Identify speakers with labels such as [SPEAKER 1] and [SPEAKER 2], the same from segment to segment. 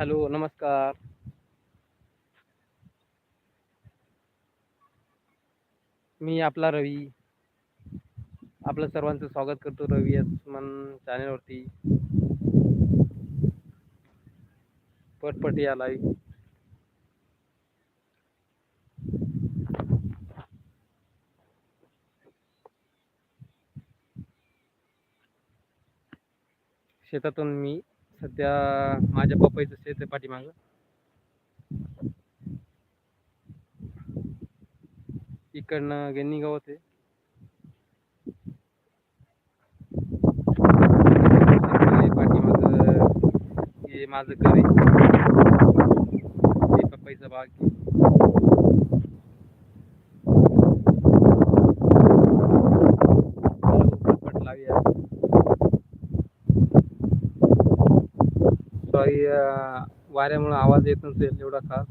[SPEAKER 1] Hello नमस्कार. मी आपला रवी. आपलं सर्वांचं स्वागत करतो रवी मन चॅनलवरती. पटपटी या लाईव्ह शेतातून मी सध्या माझ्या पप्पाचं शेत आहे पाठीमागं. इकडनं गेनी गवत आहे पाठीमाग हे माझं घर आहे. पप्पाईचा भाग बाग आहे हॅलो पटपट लावूया सॉरी वाऱ्यामुळे आवाज येत नसेल एवढा खास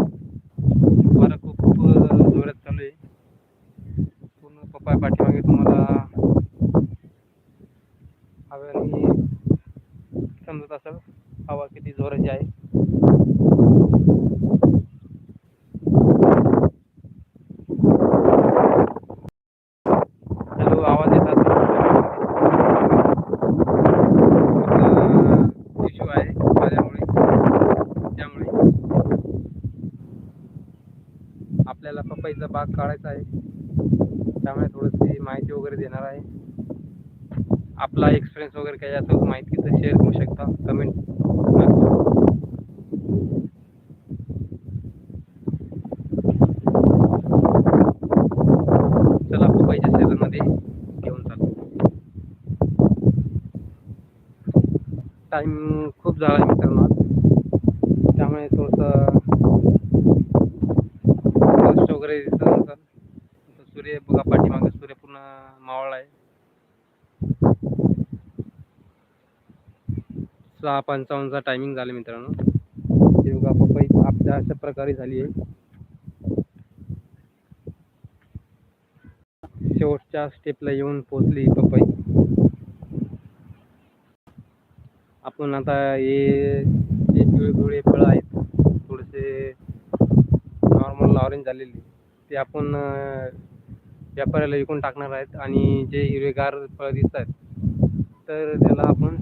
[SPEAKER 1] वारा खूप अं, जोरात चालू आहे पूर्ण पप्पा पाठीमागे तुम्हाला हव्याने समजत असेल हवा किती जोराची आहे. हॅलो आवाज येतात इश्यू आहे वाऱ्यामुळे त्यामुळे. आपल्याला पपईचा बाग काढायचा आहे. त्यामुळे थोडीशी माहिती वगैरे देणार आहे. आपला एक्सपिरियन्स वगैरे काही असं माहिती तर शेअर करू शकता कमेंट चला पपईच्या शेतामध्ये घेऊन चालू. टाइम खूप झाला आहे मित्रांनो त्यामुळे थोडंसं पोस्ट वगैरे दिसत नसेल तर सूर्य बघा पाठीमागे सूर्य पूर्ण मावळला आहे? सहा पंचावन्नचा टायमिंग झाला मित्रांनो. हे पपई आपल्या अशा प्रकारे झाली आहे. शेवटच्या स्टेपला येऊन पोचली पपई आपण आता हे जे पिवळे पिवळे फळं आहेत थोडेसे नॉर्मल ऑरेंज झालेली ते आपण व्यापाऱ्याला विकून टाकणार आहेत आणि जे हिरवेगार फळं दिसत आहेत तर त्याला आपण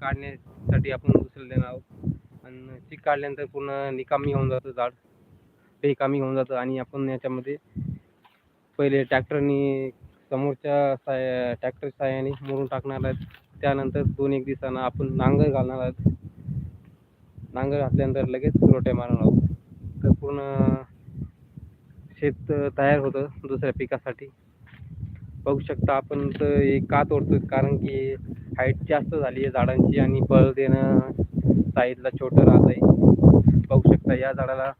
[SPEAKER 1] काढण्यासाठी आपण उचल देणार आहोत. आणि चीक काढल्यानंतर पूर्ण निकामी होऊन जातं झाड. बेकामी होऊन जातं आणि आपण याच्यामध्ये पहिले ट्रॅक्टरनी समोरच्या साय ट्रॅक्टर साहाय्याने मोडून टाकणार आहेत. त्यानंतर दोन एक दिवसानं आपण नांगर घालणार आहोत. नांगर घातल्यानंतर लगेच रोट्या मारणार आहोत. तर पूर्ण शेत तयार होतं दुसऱ्या पिकासाठी. बघू शकता आपण तर हे का तोडतो कारण की हाईट जास्त झाली आहे झाडांची आणि फळ देणं साईजला छोटं राहत आहे. बघू शकता या झाडाला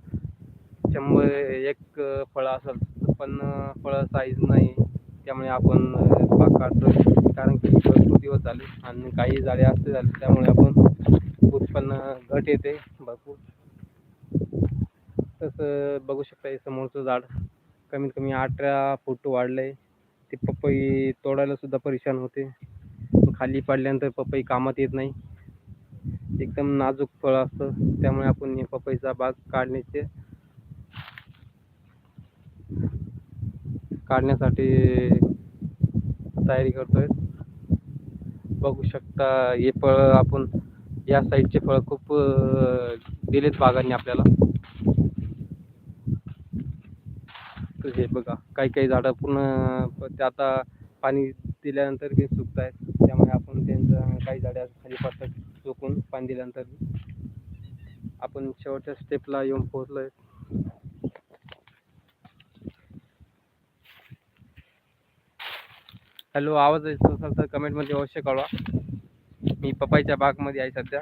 [SPEAKER 1] शंभर एक फळं असेल पण फळं साईज नाही. त्यामुळे आपण बाग काढतो कारण की भरपूर दिवस झाले आणि काही झाडे असते झाले त्यामुळे आपण उत्पन्न घट येते भरपूर. तसं बघू शकता हे समोरचं झाड कमीत कमी अठरा फूट वाढलंय. ते पपई तोडायला सुद्धा परेशान होते. खाली पडल्यानंतर पपई कामात येत नाही. एकदम नाजूक फळ असतं. त्यामुळे आपण पपईचा बाग काढण्याचे काढण्यासाठी तयारी करतोय. बघू शकता हे फळ आपण या साईडचे फळ खूप दिलेत बागांनी आपल्याला. हे बघा काही काही झाडं पूर्ण ते आता पाणी दिल्यानंतर बी सुकत आहेत त्यामुळे आपण त्यांचं काही झाडं खाली पडतात सुकून पाणी दिल्यानंतर आपण शेवटच्या स्टेपला येऊन पोहोचलोय. हॅलो आवाज येतो असेल तर कमेंटमध्ये अवश्य कळवा. मी पपईच्या बागमध्ये आहे सध्या.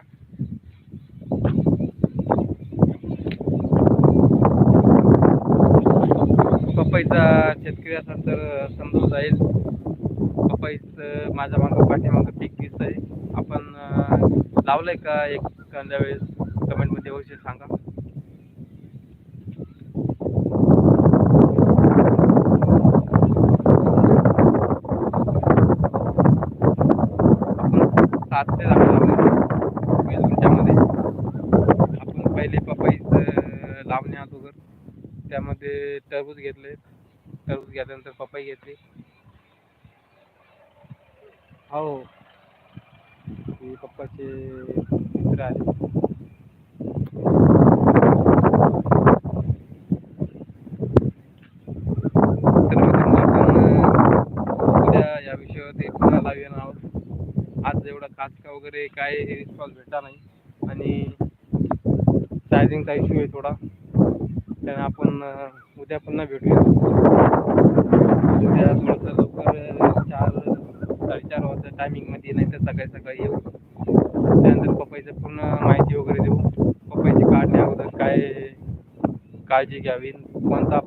[SPEAKER 1] पपईचा शेतकरी असाल तर समजून जाईल. पपईचं माझ्या मागं पाठीमागं पीक दिसत आहे. आपण लावलं लावलंय का एक एखाद्या वेळेस? कमेंटमध्ये अवश्य सांगा. आपण सात ते दहा लावले वीस आपण पहिले पपईचं लावण्या अगोदर टरबूज घेतले. टरबूज घेतल्यानंतर पपई घेतली. हो. हे पप्पाचे मित्र आहे तर मित्रांनो आपण उद्या या विषयावरती पुन्हा आहोत. आज एवढा काचका वगैरे काय रिस्पॉन्स भेटला नाही. आणि चार्जिंगचा इश्यू आहे थोडा. त्याने आपण उद्या पुन्हा भेटूया. उद्या थोडंसं लवकर चार साडेचार वाजता टायमिंगमध्ये नाही तर सकाळी सकाळी येऊ. त्यानंतर पपईचं पूर्ण माहिती वगैरे देऊ. पपईची काढण्या अगोदर काय काळजी घ्यावी कोणता